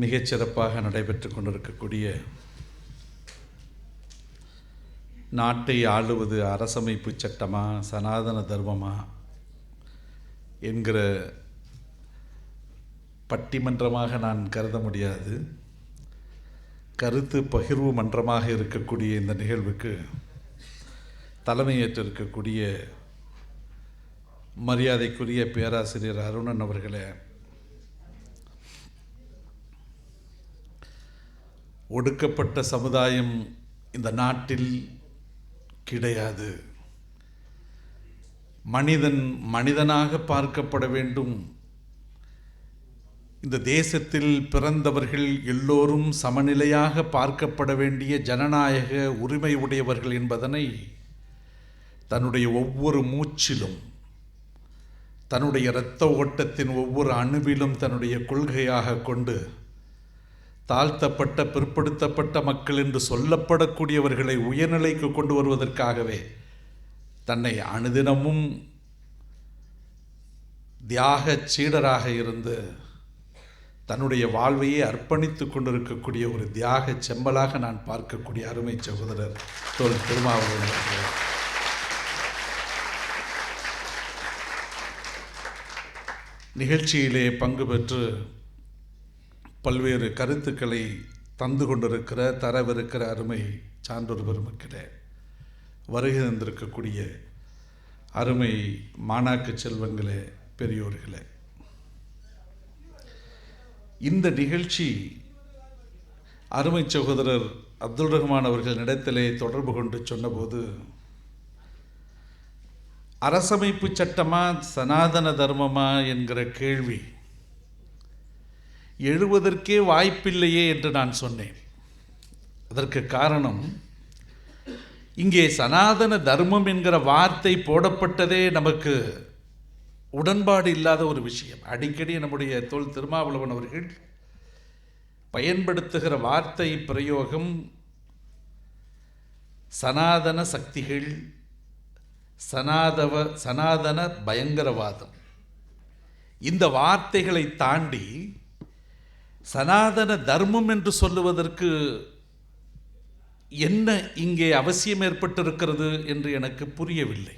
மிகச்சிறப்பாக நடைபெற்று கொண்டிருக்கக்கூடிய நாட்டை ஆளுவது அரசமைப்பு சட்டமா சனாதன தர்மமா என்கிற பட்டிமன்றமாக நான் கருத முடியாது. கருத்து பகிர்வு மன்றமாக இருக்கக்கூடிய இந்த நிகழ்வுக்கு தலைமையேற்றிருக்கக்கூடிய மரியாதைக்குரிய பேராசிரியர் அருணன் அவர்களே ஒடுக்கப்பட்ட சமுதாயம் இந்த நாட்டில் கிடையாது. மனிதன் மனிதனாக பார்க்கப்பட வேண்டும். இந்த தேசத்தில் பிறந்தவர்கள் எல்லோரும் சமநிலையாக பார்க்கப்பட வேண்டிய ஜனநாயக உரிமை உடையவர்கள் என்பதனை தன்னுடைய ஒவ்வொரு மூச்சிலும் தன்னுடைய இரத்த ஓட்டத்தின் ஒவ்வொரு அணுவிலும் தன்னுடைய கொள்கையாக கொண்டு தாழ்த்தப்பட்ட பிற்படுத்தப்பட்ட மக்கள் என்று சொல்லப்படக்கூடியவர்களை உயர்நிலைக்கு கொண்டு வருவதற்காகவே தன்னை அனுதினமும் தியாக சீடராக இருந்து தன்னுடைய வாழ்வையே அர்ப்பணித்து கொண்டிருக்கக்கூடிய ஒரு தியாக செம்பலாக நான் பார்க்கக்கூடிய அருமை சகோதரர் தோல் திருமாவளவன் நிகழ்ச்சியிலே பங்கு பெற்று பல்வேறு கருத்துக்களை தந்து கொண்டிருக்கிற தரவிருக்கிற அருமை சான்றோர் பெருமக்களே வருகை தந்திருக்கக்கூடிய அருமை மாணாக்கு செல்வங்களே பெரியோர்களே. இந்த நிகழ்ச்சி அருமை சகோதரர் அப்துல் ரஹ்மான் அவர்கள் இடத்திலே தொடர்பு கொண்டு சொன்னபோது அரசமைப்பு சட்டமா சனாதன தர்மமா என்கிற கேள்வி எழுவதற்கே வாய்ப்பில்லையே என்று நான் சொன்னேன். அதற்கு காரணம் இங்கே சனாதன தர்மம் என்கிற வார்த்தை போடப்பட்டதே நமக்கு உடன்பாடு இல்லாத ஒரு விஷயம். அடிக்கடி நம்முடைய தோல் திருமாவளவன் அவர்கள் பயன்படுத்துகிற வார்த்தை பிரயோகம் சனாதன சக்திகள் சனாதவ சனாதன பயங்கரவாதம். இந்த வார்த்தைகளை தாண்டி சனாதன தர்மம் என்று சொல்லுவதற்கு என்ன இங்கே அவசியம் ஏற்பட்டிருக்கிறது என்று எனக்கு புரியவில்லை.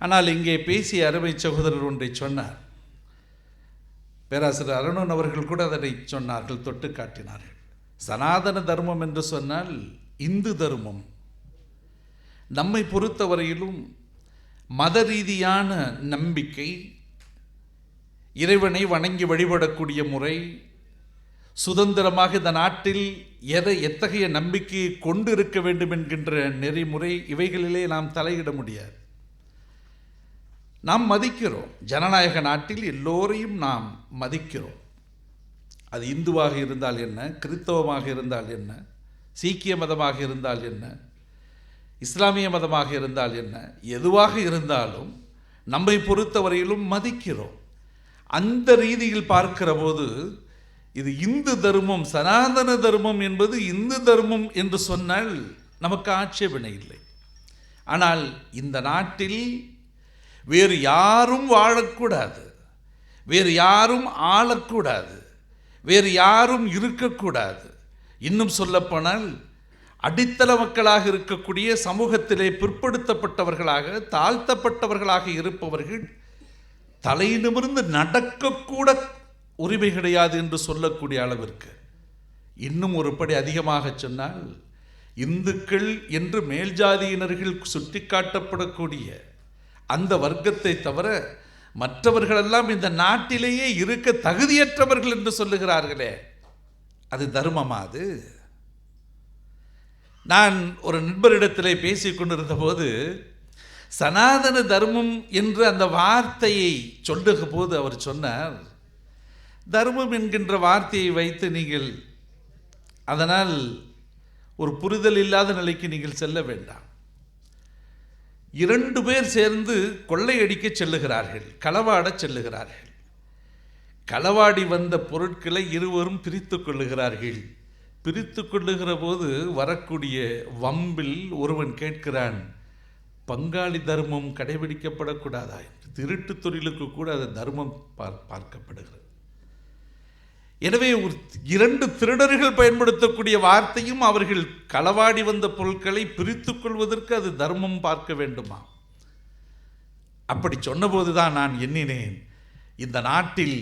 ஆனால் இங்கே பேசிய அருமை சகோதரர் ஒன்றை சொன்னார். பேராசிரியர் அருணன் அவர்கள் கூட அதனை சொன்னார்கள் தொட்டு காட்டினார்கள். சனாதன தர்மம் என்று சொன்னால் இந்து தர்மம். நம்மை பொறுத்தவரையிலும் மத ரீதியான நம்பிக்கை இறைவனை வணங்கி வழிபடக்கூடிய முறை சுதந்திரமாக இந்த நாட்டில் எதை எத்தகைய நம்பிக்கையை கொண்டு இருக்க வேண்டும் என்கின்ற நெறிமுறை இவைகளிலே நாம் தலையிட முடியாது. நாம் மதிக்கிறோம். ஜனநாயக நாட்டில் எல்லோரையும் நாம் மதிக்கிறோம். அது இந்துவாக இருந்தால் என்ன கிறித்தவமாக இருந்தால் என்ன சீக்கிய மதமாக இருந்தால் என்ன இஸ்லாமிய மதமாக இருந்தால் என்ன எதுவாக இருந்தாலும் நம்மை பொறுத்தவரையிலும் மதிக்கிறோம். அந்த ரீதியில் பார்க்கிற போது இது இந்து தர்மம் சனாதன தர்மம் என்பது இந்து தர்மம் என்று சொன்னால் நமக்கு ஆட்சேபனை இல்லை. ஆனால் இந்த நாட்டில் வேறு யாரும் வாழக்கூடாது வேறு யாரும் ஆளக்கூடாது வேறு யாரும் இருக்கக்கூடாது. இன்னும் சொல்லப்போனால் அடித்தள மக்களாக இருக்கக்கூடிய சமூகத்திலே பிற்படுத்தப்பட்டவர்களாக தாழ்த்தப்பட்டவர்களாக இருப்பவர்கள் தலை நிமிர்ந்து நடக்கக்கூட உரிமை கிடையாது என்று சொல்லக்கூடிய அளவிற்கு இன்னும் ஒருபடி அதிகமாக சொன்னால் இந்துக்கள் என்று மேல்ஜாதியினர்கள் சுட்டிக்காட்டப்படக்கூடிய அந்த வர்க்கத்தை தவிர மற்றவர்களெல்லாம் இந்த நாட்டிலேயே இருக்க தகுதியற்றவர்கள் என்று சொல்லுகிறார்களே அது தர்மமா அது? நான் ஒரு நண்பரிடத்திலே பேசிக் கொண்டிருந்த போது சனாதன தர்மம் என்று அந்த வார்த்தையை சொல்லுக போது அவர் சொன்னார் தர்மம் என்கின்ற வார்த்தையை வைத்து நீங்கள் அதனால் ஒரு புரிதல் இல்லாத நிலைக்கு நீங்கள் செல்ல வேண்டாம். இரண்டு பேர் சேர்ந்து கொள்ளையடிக்க செல்லுகிறார்கள் களவாடச் செல்லுகிறார்கள். களவாடி வந்த பொருட்களை இருவரும் பிரித்து கொள்ளுகிறார்கள். பிரித்து கொள்ளுகிற போது வரக்கூடிய வம்பில் ஒருவன் கேட்கிறான் பங்காளி தர்மம் கடைபிடிக்கப்படக்கூடாதா என்று திருட்டு தொழிலுக்கு கூட அது தர்மம் பார் பார்க்கப்படுகிறது. எனவே ஒரு இரண்டு திருடர்கள் பயன்படுத்தக்கூடிய வார்த்தையும் அவர்கள் களவாடி வந்த பொருட்களை பிரித்து கொள்வதற்கு அது தர்மம் பார்க்க வேண்டுமா? அப்படி சொன்னபோதுதான் நான் எண்ணினேன் இந்த நாட்டில்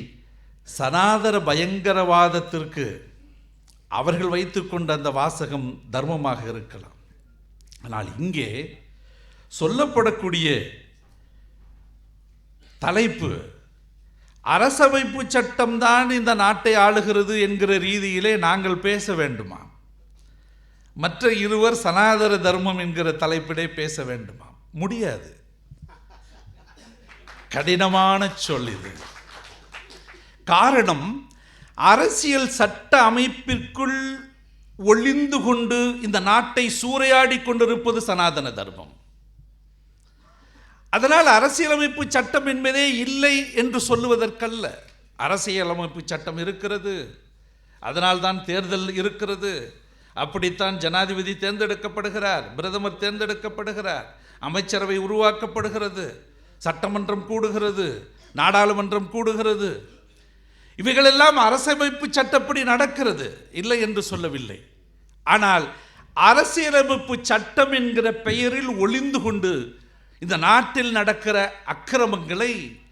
சனாதன பயங்கரவாதத்திற்கு அவர்கள் வைத்துக்கொண்ட அந்த வாசகம் தர்மமாக இருக்கலாம். ஆனால் இங்கே சொல்லப்படக்கூடிய தலைப்பு அரசமைப்பு சட்டம்தான் இந்த நாட்டை ஆளுகிறது என்கிற ரீதியிலே நாங்கள் பேச வேண்டுமா? மற்ற இருவர் சனாதன தர்மம் என்கிற தலைப்பிலே பேச வேண்டுமா? முடியாது. கடினமான சொல் இது. காரணம் அரசியல் சட்ட அமைப்பிற்குள் ஒளிந்து கொண்டு இந்த நாட்டை சூறையாடி கொண்டிருப்பது சனாதன தர்மம். அதனால் அரசியலமைப்பு சட்டம் என்பதே இல்லை என்று சொல்லுவதற்கல்ல. அரசியலமைப்பு சட்டம் இருக்கிறது. அதனால்தான் தேர்தல் இருக்கிறது. அப்படித்தான் ஜனாதிபதி தேர்ந்தெடுக்கப்படுகிறார். பிரதமர் தேர்ந்தெடுக்கப்படுகிறார். அமைச்சரவை உருவாக்கப்படுகிறது. சட்டமன்றம் கூடுகிறது. நாடாளுமன்றம் கூடுகிறது. இவைகளெல்லாம் அரசமைப்பு சட்டப்படி நடக்கிறது. இல்லை என்று சொல்லவில்லை. ஆனால் அரசியலமைப்பு சட்டம் என்கிற பெயரில் ஒளிந்து கொண்டு இந்த நாட்டில் நடக்கிற அக்கிரமங்களை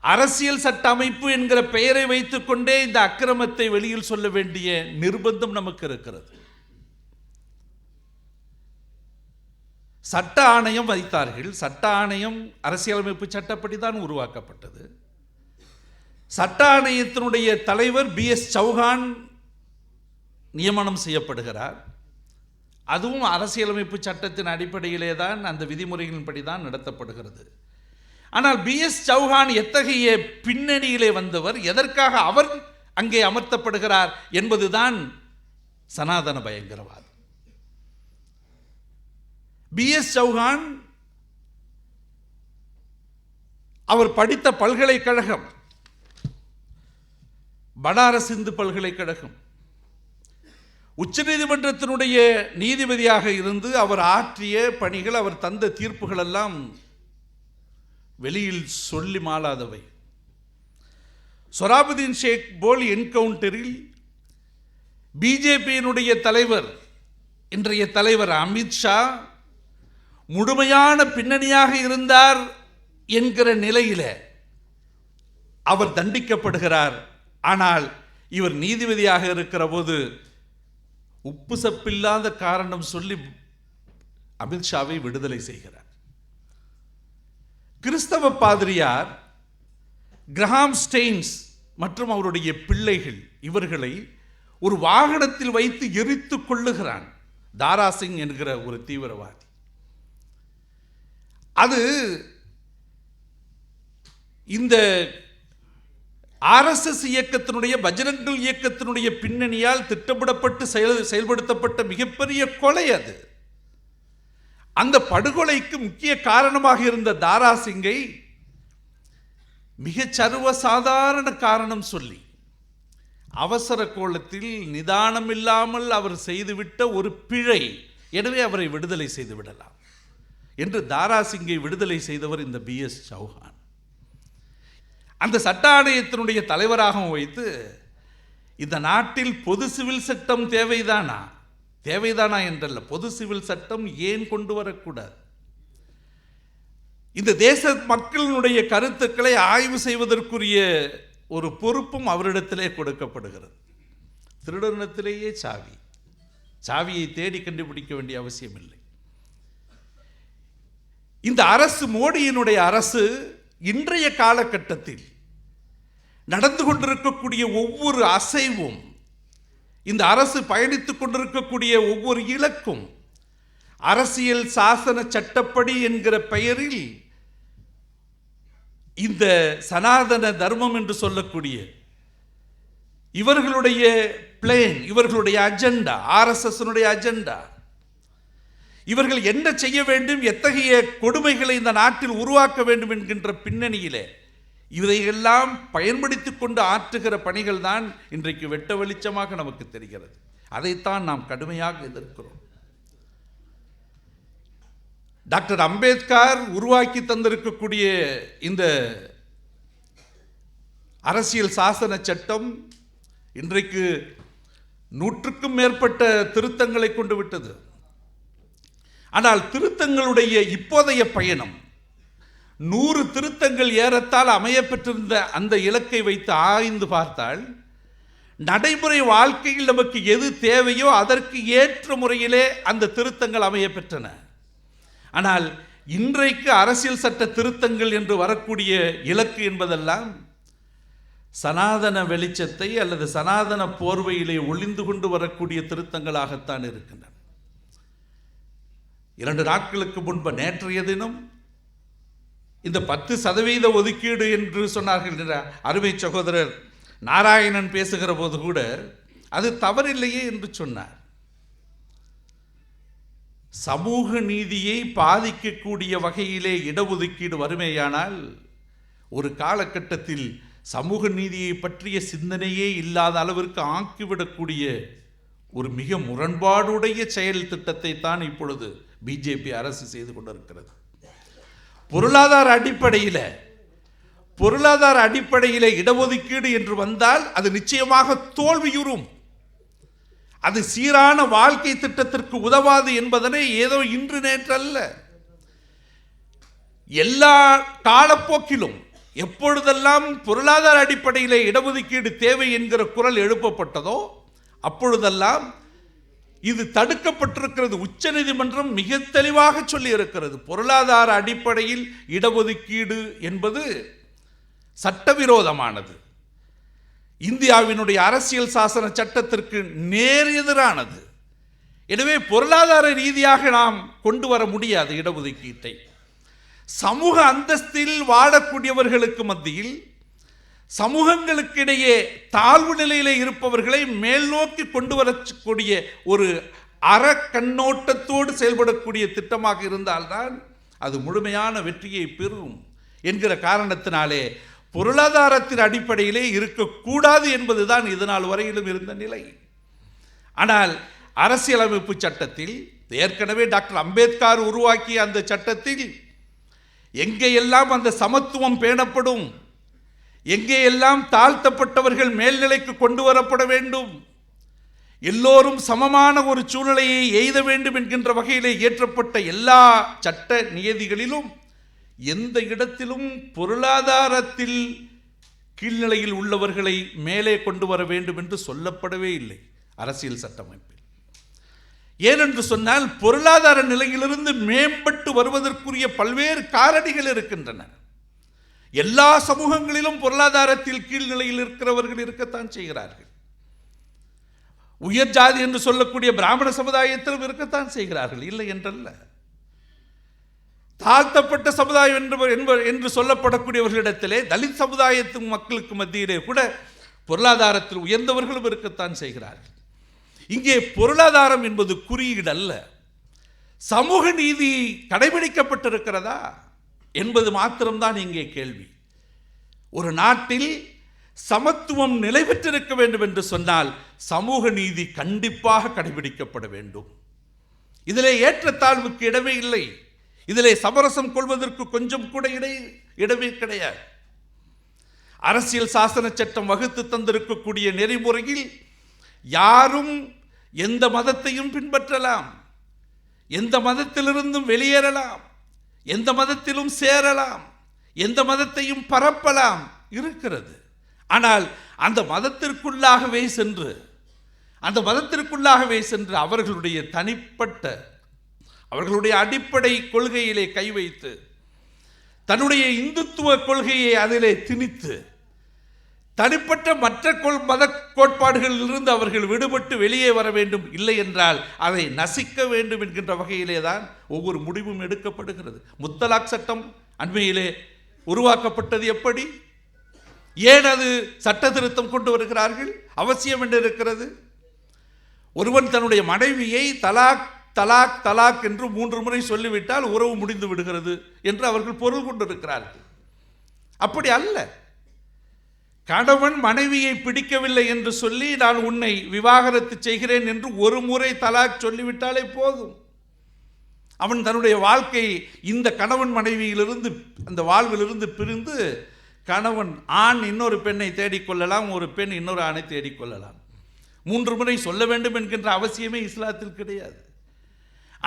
அரசியல் சட்ட அமைப்பு என்கிற பெயரை வைத்துக்கொண்டே இந்த அக்கிரமத்தை வெளியில் சொல்ல வேண்டிய நிர்பந்தம் நமக்கு இருக்கிறது. சட்ட ஆணையம் வைத்தார்கள். சட்ட ஆணையம் அரசியலமைப்பு சட்டப்படி தான் உருவாக்கப்பட்டது. சட்ட ஆணையத்தினுடைய தலைவர் பி எஸ் சௌஹான் நியமனம் செய்யப்படுகிறார். அதுவும் அரசியலமைப்பு சட்டத்தின் அடிப்படையிலே தான் அந்த விதிமுறைகளின்படி தான் நடத்தப்படுகிறது. ஆனால் பி எஸ் சௌஹான் எத்தகைய பின்னணியிலே வந்தவர் எதற்காக அவர் அங்கே அமர்த்தப்படுகிறார் என்பதுதான் சனாதன பயங்கரவாதம். பி எஸ் சௌஹான் அவர் படித்த பல்கலைக்கழகம் பனாரஸ் இந்து பல்கலைக்கழகம் உச்சநீதிமன்றத்தினுடைய நீதிபதியாக இருந்து அவர் ஆற்றிய பணிகள் அவர் தந்த தீர்ப்புகள் எல்லாம் வெளியில் சொல்லி மாளாதவை. சொராபுதீன் ஷேக் போல் என்கவுண்டரில் பிஜேபியினுடைய தலைவர் இன்றைய தலைவர் அமித்ஷா முழுமையான பின்னணியாக இருந்தார் என்கிற நிலையில் அவர் தண்டிக்கப்படுகிறார். ஆனால் இவர் நீதிபதியாக இருக்கிற போது உப்பு சப்பில்லாத காரணம் சொல்லி அமித்ஷாவை விடுதலை செய்கிறார். கிறிஸ்தவ பாதிரியார் கிரஹாம் ஸ்டெயின்ஸ் மற்றும் அவருடைய பிள்ளைகள் இவர்களை ஒரு வாகனத்தில் வைத்து எரித்து கொள்ளுகிறான். தாராசிங் என்கிற ஒரு தீவிரவாதி. அது இந்த ஆர்எஸ்எஸ் இயக்கத்தினுடைய பஜரங்கள் இயக்கத்தினுடைய பின்னணியால் திட்டமிடப்பட்டு செயல் செயல்படுத்தப்பட்ட மிகப்பெரிய கொலை அது. அந்த படுகொலைக்கு முக்கிய காரணமாக இருந்த தாரா சிங்கை மிக சர்வசாதாரண காரணம் சொல்லி அவசர கோலத்தில் நிதானம் இல்லாமல் அவர் செய்துவிட்ட ஒரு பிழை எனவே அவரை விடுதலை செய்து விடலாம். என்று தாராசிங்கை விடுதலை செய்தவர் இந்த பி எஸ் சௌஹான். அந்த சட்ட ஆணையத்தினுடைய தலைவராகவும் வைத்து இந்த நாட்டில் பொது சிவில் சட்டம் தேவைதானா? தேவைதானா என்றல்ல. பொது சிவில் சட்டம் ஏன் கொண்டு வரக்கூடாது? இந்த தேச மக்களினுடைய கருத்துக்களை ஆய்வு செய்வதற்குரிய ஒரு பொறுப்பும் அவரிடத்திலே கொடுக்கப்படுகிறது. திருடனத்திலேயே சாவி. சாவியை தேடி கண்டுபிடிக்க வேண்டிய அவசியம் இல்லை இந்த அரசு மோடியினுடைய அரசு இன்றைய காலகட்டத்தில் நடந்து கொண்டிருக்கக்கூடிய ஒவ்வொரு அசைவும் இந்த அரசு பயணித்துக் கொண்டிருக்கக்கூடிய ஒவ்வொரு இலக்கும் அரசியல் சாசன சட்டப்படி என்கிற பெயரில் இந்த சனாதன தர்மம் என்று சொல்லக்கூடிய இவர்களுடைய பிளேன் இவர்களுடைய அஜெண்டா ஆர்எஸ்எஸ்னுடைய அஜெண்டா இவர்கள் என்ன செய்ய வேண்டும் எத்தகைய கொடுமைகளை இந்த நாட்டில் உருவாக்க வேண்டும் என்கின்ற பின்னணியிலே இதையெல்லாம் பயன்படுத்திக் கொண்டு ஆற்றுகிற பணிகள் தான் இன்றைக்கு வெட்ட வெளிச்சமாக நமக்கு தெரிகிறது. அதைத்தான் நாம் கடுமையாக எதிர்க்கிறோம். டாக்டர் அம்பேத்கர் உருவாக்கி தந்திருக்கக்கூடிய இந்த அரசியல் சாசன சட்டம் இன்றைக்கு நூற்றுக்கும் மேற்பட்ட திருத்தங்களை கொண்டு விட்டது. ஆனால் திருத்தங்களுடைய இப்போதைய பயணம் நூறு திருத்தங்கள் ஏறத்தால் அமையப்பெற்றிருந்த அந்த இலக்கை வைத்து ஆய்ந்து பார்த்தால் நடைமுறை வாழ்க்கையில் நமக்கு எது தேவையோ அதற்கு ஏற்ற முறையிலே அந்த திருத்தங்கள் அமையப்பெற்றன. ஆனால் இன்றைக்கு அரசியல் சட்ட திருத்தங்கள் என்று வரக்கூடிய இலக்கு என்பதெல்லாம் சனாதன வெளிச்சத்தை அல்லது சனாதன போர்வையிலே ஒளிந்து கொண்டு வரக்கூடிய திருத்தங்களாகத்தான் இருக்கின்றன. இரண்டு நாட்களுக்கு முன்பு நேற்றைய தினம் இந்த பத்து சதவீத ஒதுக்கீடு என்று சொன்னார்கள் என்ற அருமை சகோதரர் நாராயணன் பேசுகிற போது கூட அது தவறில்லையே என்று சொன்னார். சமூக நீதியை பாதிக்கக்கூடிய வகையிலே இடஒதுக்கீடு வறுமையானால் ஒரு காலகட்டத்தில் சமூக நீதியை பற்றிய சிந்தனையே இல்லாத அளவிற்கு ஆக்கிவிடக்கூடிய ஒரு மிக முரண்பாடுடைய செயல் திட்டத்தை தான் இப்பொழுது பிஜேபி அரசு செய்து கொண்டிருக்கிறது. பொருளாதார அடிப்படையில் பொருளாதார அடிப்படையில் இடஒதுக்கீடு என்று வந்தால் அது நிச்சயமாக தோல்வியுறும். அது சீரான வாழ்க்கை திட்டத்திற்கு உதவாது என்பதனை ஏதோ இன்று நேற்றல்ல. எல்லா காலப்போக்கிலும் எப்பொழுதெல்லாம் பொருளாதார அடிப்படையில் இடஒதுக்கீடு தேவை என்கிற குரல் எழுப்பப்பட்டதோ அப்பொழுதெல்லாம் இது தடுக்கப்பட்டிருக்கிறது. உச்சநீதிமன்றம் மிக தெளிவாக சொல்லி இருக்கிறது பொருளாதார அடிப்படையில் இடஒதுக்கீடு என்பது சட்டவிரோதமானது. இந்தியாவினுடைய அரசியல் சாசன சட்டத்திற்கு நேர் எதிரானது. எனவே பொருளாதார ரீதியாக நாம் கொண்டு வர முடியாது இடஒதுக்கீட்டை. சமூக அந்தஸ்தில் வாழக்கூடியவர்களுக்கு மத்தியில் சமூகங்களுக்கிடையே தாழ்வு நிலையில் இருப்பவர்களை மேல் நோக்கி கொண்டு வரக்கூடிய ஒரு அற கண்ணோட்டத்தோடு செயல்படக்கூடிய திட்டமாக இருந்தால்தான் அது முழுமையான வெற்றியை பெறும் என்கிற காரணத்தினாலே பொருளாதாரத்தின் அடிப்படையிலே இருக்கக்கூடாது என்பதுதான் இதனால் வரையிலும் இருந்த நிலை. ஆனால் அரசியலமைப்பு சட்டத்தில் ஏற்கனவே டாக்டர் அம்பேத்கர் உருவாக்கிய அந்த சட்டத்தில் எங்கேயெல்லாம் அந்த சமத்துவம் பேணப்படும் எங்கேயெல்லாம் தாழ்த்தப்பட்டவர்கள் மேல்நிலைக்கு கொண்டு வரப்பட வேண்டும்? எல்லோரும் சமமான ஒரு சூழ்நிலையை எய்த வேண்டும் என்கின்ற வகையிலே இயற்றப்பட்ட எல்லா சட்ட நியதிகளிலும் எந்த இடத்திலும் பொருளாதாரத்தில் கீழ்நிலையில் உள்ளவர்களை மேலே கொண்டு வர வேண்டும் என்று சொல்லப்படவே இல்லை அரசியல் சட்டமைப்பில். ஏனென்று சொன்னால் பொருளாதார நிலையிலிருந்து மேம்பட்டு வருவதற்குரிய பல்வேறு காரணிகள் இருக்கின்றன. எல்லா சமூகங்களிலும் பொருளாதாரத்தில் கீழ்நிலையில் இருக்கிறவர்கள் இருக்கத்தான் செய்கிறார்கள். உயர் ஜாதி என்று சொல்லக்கூடிய பிராமண சமுதாயத்திலும் இருக்கத்தான் செய்கிறார்கள். இல்லை என்றல்ல. தாழ்த்தப்பட்ட சமுதாயம் என்று என்று சொல்லப்படக்கூடியவர்களிடத்திலே தலித் சமுதாயத்து மக்களுக்கு மத்தியிலே கூட பொருளாதாரத்தில் உயர்ந்தவர்களும் இருக்கத்தான் செய்கிறார்கள். இங்கே பொருளாதாரம் என்பது குறியீடு அல்ல சமூக நீதி கடைபிடிக்கப்பட்டிருக்கிறதா? என்பது மாத்திரம்தான் இங்கே கேள்வி. ஒரு நாட்டில் சமத்துவம் நிலை பெற்றிருக்க வேண்டும் என்று சொன்னால் சமூக நீதி கண்டிப்பாக கடைபிடிக்கப்பட வேண்டும். இதிலே ஏற்றத்தாழ்வுக்கு இடமே இல்லை. இதிலே சமரசம் கொள்வதற்கு கொஞ்சம் கூட இடை இடமே கிடையாது. அரசியல் சாசன சட்டம் வகுத்து தந்திருக்கக்கூடிய நெறிமுறையில் யாரும் எந்த மதத்தையும் பின்பற்றலாம். எந்த மதத்திலிருந்தும் வெளியேறலாம். எந்த மதத்திலும் சேரலாம் எந்த மதத்தையும் பரப்பலாம் இருக்கிறது. ஆனால் அந்த மதத்திற்குள்ளாகவே சென்று அந்த மதத்திற்குள்ளாகவே சென்று அவர்களுடைய தனிப்பட்ட அவர்களுடைய அடிப்படை கொள்கையிலே கை வைத்து தன்னுடைய இந்துத்துவ கொள்கையை அதிலே திணித்து தனிப்பட்ட மற்ற கொள் மத கோட்பாடுகளிலிருந்து அவர்கள் விடுபட்டு வெளியே வர வேண்டும் இல்லை என்றால் அதை நசிக்க வேண்டும் என்கின்ற வகையிலே தான் ஒவ்வொரு முடிவும் எடுக்கப்படுகிறது. முத்தலாக் சட்டம் அண்மையிலே உருவாக்கப்பட்டது எப்படி? ஏன் அது சட்ட திருத்தம் கொண்டு வருகிறார்கள்? அவசியம் என்று இருக்கிறது? ஒருவன் தன்னுடைய மனைவியை தலாக் தலாக் தலாக் என்று மூன்று முறை சொல்லிவிட்டால் உறவு முடிந்து விடுகிறது என்று அவர்கள் பொருள் கொண்டிருக்கிறார்கள். அப்படி அல்ல. கணவன் மனைவியை பிடிக்கவில்லை என்று சொல்லி நான் உன்னை விவாகரத்து செய்கிறேன் என்று ஒரு முறை தலாக் சொல்லிவிட்டாலே போதும். அவன் தன்னுடைய வாழ்க்கை இந்த கணவன் மனைவியிலிருந்து அந்த வாழ்விலிருந்து பிரிந்து கணவன் ஆண் இன்னொரு பெண்ணை தேடிக்கொள்ளலாம் ஒரு பெண் இன்னொரு ஆணை தேடிக்கொள்ளலாம் மூன்று முறை சொல்ல வேண்டும் என்கின்ற அவசியமே இஸ்லாத்தில் கிடையாது.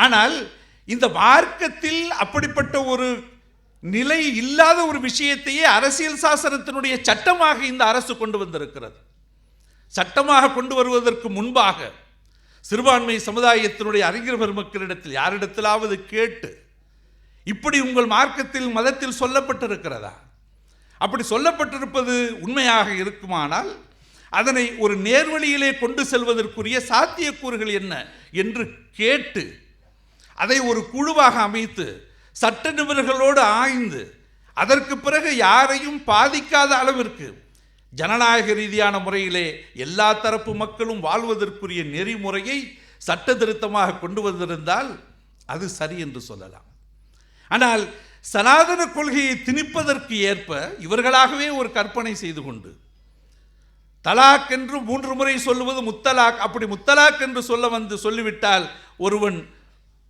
ஆனால் இந்த மார்க்கத்தில் அப்படிப்பட்ட ஒரு நிலை இல்லாத ஒரு விஷயத்தையே அரசியல் சாசனத்தினுடைய சட்டமாக இந்த அரசு கொண்டு வந்திருக்கிறது. சட்டமாக கொண்டு வருவதற்கு முன்பாக சிறுபான்மை சமுதாயத்தினுடைய அறிஞர் பெருமக்களிடத்தில் யாரிடத்திலாவது கேட்டு இப்படி உங்கள் மார்க்கத்தில் மதத்தில் சொல்லப்பட்டிருக்கிறதா? அப்படி சொல்லப்பட்டிருப்பது உண்மையாக இருக்குமானால் அதனை ஒரு நேர்வழியிலே கொண்டு செல்வதற்குரிய சாத்தியக்கூறுகள் என்ன என்று கேட்டு அதை ஒரு குழுவாக அமைத்து சட்ட நிபுணர்களோடு ஆய்ந்து அதற்கு பிறகு யாரையும் பாதிக்காத அளவிற்கு ஜனநாயக ரீதியான முறையிலே எல்லா தரப்பு மக்களும் வாழ்வதற்குரிய நெறிமுறையை சட்ட திருத்தமாக கொண்டு வந்திருந்தால் அது சரி என்று சொல்லலாம். ஆனால் சனாதன கொள்கையை திணிப்பதற்கு ஏற்ப இவர்களாகவே ஒரு கற்பனை செய்து கொண்டு தலாக் என்று மூன்று முறை சொல்லுவது முத்தலாக் அப்படி முத்தலாக் என்று சொல்ல வந்து சொல்லிவிட்டால் ஒருவன்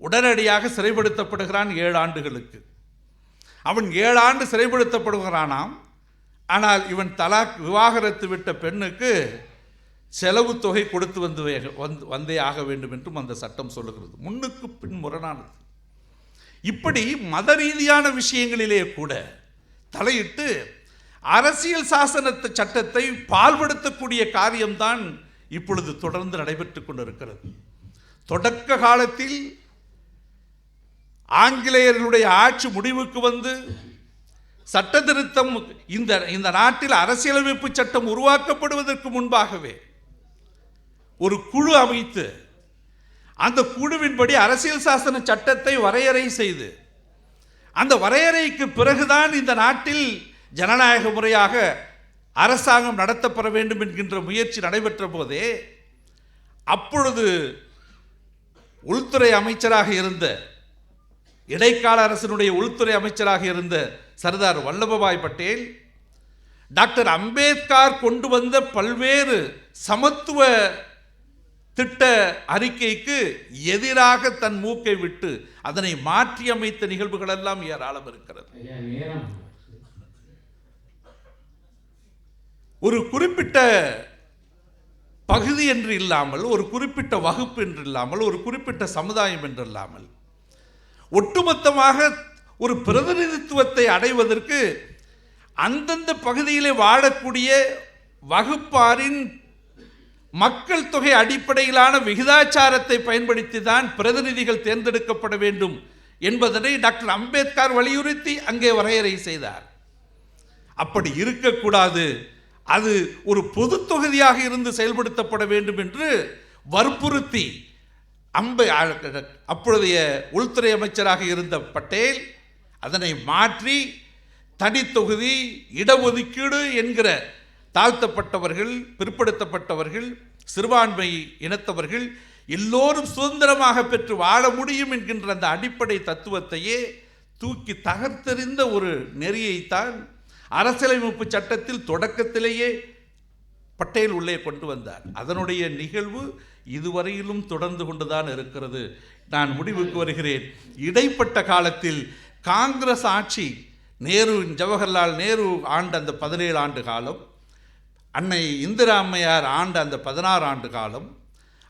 உடனடியாக சிறைப்படுத்தப்படுகிறான் ஏழு ஆண்டுகளுக்கு. அவன் ஏழு ஆண்டு சிறைப்படுத்தப்படுகிறானாம். ஆனால் இவன் தலாக் விவாகரத்து விட்ட பெண்ணுக்கு செலவு தொகை கொடுத்து வந்து வந்து வந்தே ஆக வேண்டும் என்றும் அந்த சட்டம் சொல்லுகிறது. முன்னுக்கு பின் முரணானது. இப்படி மத ரீதியான விஷயங்களிலே கூட தலையிட்டு அரசியல் சாசனத்து சட்டத்தை பால்படுத்தக்கூடிய காரியம்தான் இப்பொழுது தொடர்ந்து நடைபெற்று கொண்டிருக்கிறது. தொடக்க காலத்தில் ஆங்கிலேயர்களுடைய ஆட்சி முடிவுக்கு வந்து சட்ட திருத்தம் இந்த இந்த நாட்டில் அரசியலமைப்பு சட்டம் உருவாக்கப்படுவதற்கு முன்பாகவே ஒரு குழு அமைத்து அந்த குழுவின்படி அரசியல் சாசன சட்டத்தை வரையறை செய்து அந்த வரையறைக்கு பிறகுதான் இந்த நாட்டில் ஜனநாயக முறையாக அரசாங்கம் நடத்தப்பட வேண்டும் என்கின்ற முயற்சி நடைபெற்ற போதே அப்பொழுது உள்துறை அமைச்சராக இருந்த இடைக்கால அரசினுடைய உள்துறை அமைச்சராக இருந்த சர்தார் வல்லபபாய் பட்டேல் டாக்டர் அம்பேத்கர் கொண்டு வந்த பல்வேறு சமத்துவ திட்ட அறிக்கைக்கு எதிராக தன் மூக்கை விட்டு அதனை மாற்றி அமைத்த நிகழ்வுகள் எல்லாம் ஏராளம் இருக்கிறது. ஒரு குறிப்பிட்ட பகுதி என்று இல்லாமல் ஒரு குறிப்பிட்ட வகுப்பு என்று இல்லாமல் ஒரு குறிப்பிட்ட சமுதாயம் என்று இல்லாமல் ஒட்டுமொத்தமாக ஒரு பிரதிநிதித்துவத்தை அடைவதற்கு அந்தந்த பகுதியிலே வாழக்கூடிய வகுப்பாரின் மக்கள் தொகை அடிப்படையிலான விகிதாச்சாரத்தை பயன்படுத்தி தான் பிரதிநிதிகள் தேர்ந்தெடுக்கப்பட வேண்டும் என்பதனை டாக்டர் அம்பேத்கர் வலியுறுத்தி அங்கே வரையறை செய்தார். அப்படி இருக்கக்கூடாது. அது ஒரு பொது தொகுதியாக இருந்து செயல்படுத்தப்பட வேண்டும் என்று வற்புறுத்தி அம்பை அப்பொழுதைய உள்துறை அமைச்சராக இருந்த பட்டேல் அதனை மாற்றி தனித்தொகுதி இடஒதுக்கீடு என்கிற தாழ்த்தப்பட்டவர்கள் பிற்படுத்தப்பட்டவர்கள் சிறுபான்மை இனத்தவர்கள் எல்லோரும் சுதந்திரமாக பெற்று வாழ முடியும் என்கின்ற அந்த அடிப்படை தத்துவத்தையே தூக்கி தகர்த்தெறிந்த ஒரு நெறியைத்தான் அரசியலமைப்பு சட்டத்தில் தொடக்கத்திலேயே பட்டேல் உள்ளே கொண்டு வந்தார். அதனுடைய நிகழ்வு இதுவரையிலும் தொடர்ந்து கொண்டுதான் இருக்கிறது. நான் முடிவுக்கு வருகிறேன். இடைப்பட்ட காலத்தில் காங்கிரஸ் ஆட்சி நேரு ஜவஹர்லால் நேரு ஆண்ட அந்த பதினேழு ஆண்டு காலம் அன்னை இந்திரா அம்மையார் ஆண்ட அந்த பதினாறு ஆண்டு காலம்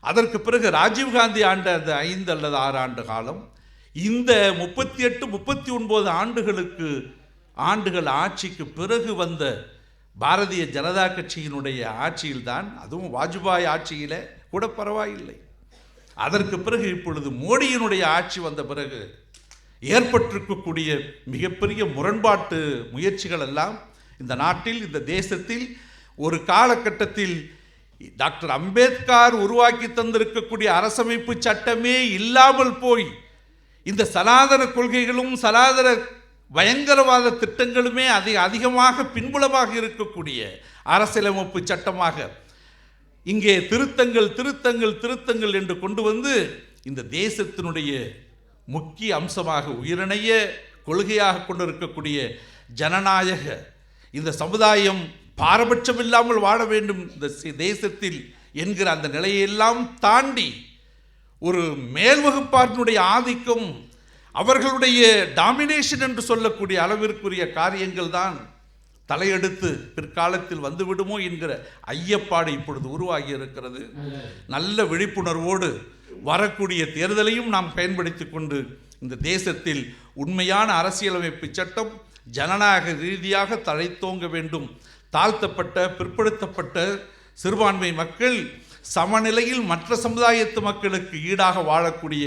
அதற்கு பிறகு ராஜீவ்காந்தி ஆண்ட அந்த ஐந்து அல்லது ஆறு ஆண்டு காலம் இந்த முப்பத்தி எட்டு முப்பத்தி ஒன்பது ஆண்டுகளுக்கு ஆண்டுகள் ஆட்சிக்கு பிறகு வந்த பாரதிய ஜனதா கட்சியினுடைய ஆட்சியில்தான் அதுவும் வாஜ்பாய் ஆட்சியில் கூட பரவாயில்லை. அதற்கு பிறகு இப்பொழுது மோடியினுடைய ஆட்சி வந்த பிறகு ஏற்பட்டிருக்கக்கூடிய மிகப்பெரிய முரண்பாட்டு முயற்சிகள் எல்லாம் இந்த நாட்டில் இந்த தேசத்தில் ஒரு காலகட்டத்தில் டாக்டர் அம்பேத்கர் உருவாக்கி தந்திருக்கக்கூடிய அரசமைப்பு சட்டமே இல்லாமல் போய் இந்த சனாதன கொள்கைகளும் சனாதன பயங்கரவாத திட்டங்களுமே அதிக அதிகமாக பின்புலமாக இருக்கக்கூடிய அரசியலமைப்பு சட்டமாக இங்கே திருத்தங்கள் திருத்தங்கள் திருத்தங்கள் என்று கொண்டு வந்து இந்த தேசத்தினுடைய முக்கிய அம்சமாக உயிரிணைய கொள்கையாக கொண்டிருக்கக்கூடிய ஜனநாயக இந்த சமுதாயம் பாரபட்சம் இல்லாமல் வாழ வேண்டும் இந்த தேசத்தில் என்கிற அந்த நிலையெல்லாம் தாண்டி ஒரு மேல்வகுப்பாட்டினுடைய ஆதிக்கம் அவர்களுடைய டாமினேஷன் என்று சொல்லக்கூடிய அளவிற்குரிய காரியங்கள் தான் தலையெடுத்து பிற்காலத்தில் வந்துவிடுமோ என்கிற ஐயப்பாடு இப்பொழுது உருவாகி இருக்கிறது. நல்ல விழிப்புணர்வோடு வரக்கூடிய தேர்தலையும் நாம் பயன்படுத்தி கொண்டு இந்த தேசத்தில் உண்மையான அரசியலமைப்பு சட்டம் ஜனநாயக ரீதியாக தழைத்தோங்க வேண்டும். தாழ்த்தப்பட்ட பிற்படுத்தப்பட்ட சிறுபான்மை மக்கள் சமநிலையில் மற்ற சமுதாயத்து மக்களுக்கு ஈடாக வாழக்கூடிய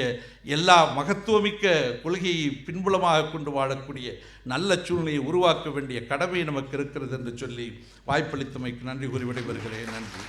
எல்லா மகத்துவமிக்க கொள்கையை பின்புலமாக கொண்டு வாழக்கூடிய நல்ல சூழ்நிலையை உருவாக்க வேண்டிய கடமை நமக்கு இருக்கிறது என்று சொல்லி வாய்ப்பளித்தமைக்கு நன்றி கூறி விடைபெறுகிறேன். நன்றி.